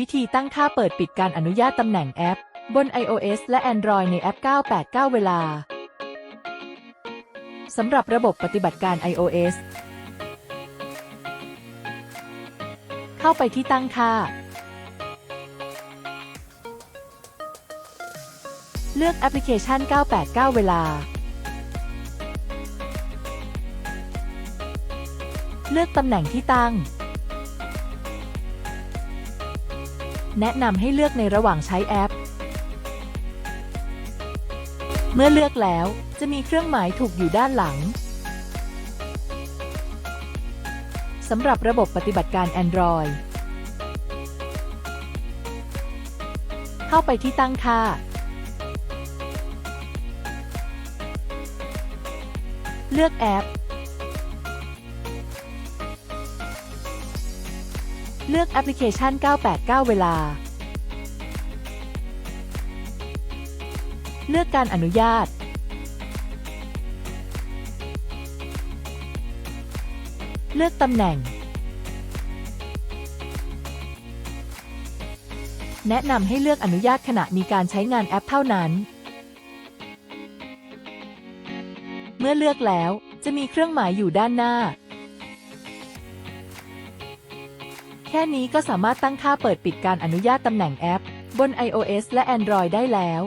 วิธีตั้งค่าเปิดปิดการอนุญาตตำแหน่งแอป บน iOS และ Android ในแอป 989 เวลา สำหรับระบบปฏิบัติการ iOS เข้าไปที่ตั้งค่า เลือกแอปพลิเคชัน 989 เวลา เลือกตำแหน่งที่ตั้ง แนะนำให้เลือกในระหว่างใช้แอป เมื่อเลือกแล้วจะมีเครื่องหมายถูกอยู่ด้านหลังสำหรับระบบปฏิบัติการ Android เข้าไปที่ตั้งค่า เลือกแอป เลือกแอปพลิเคชัน 989 เวลา เลือกการอนุญาต เลือกตำแหน่ง แนะนำให้เลือกอนุญาตขณะมีการใช้งานแอปเท่านั้น เมื่อเลือกแล้วจะมีเครื่องหมายอยู่ด้านหน้า แค่นี้ก็สามารถตั้งค่าเปิดปิดการอนุญาตตำแหน่งแอป บน iOS และ Android ได้แล้ว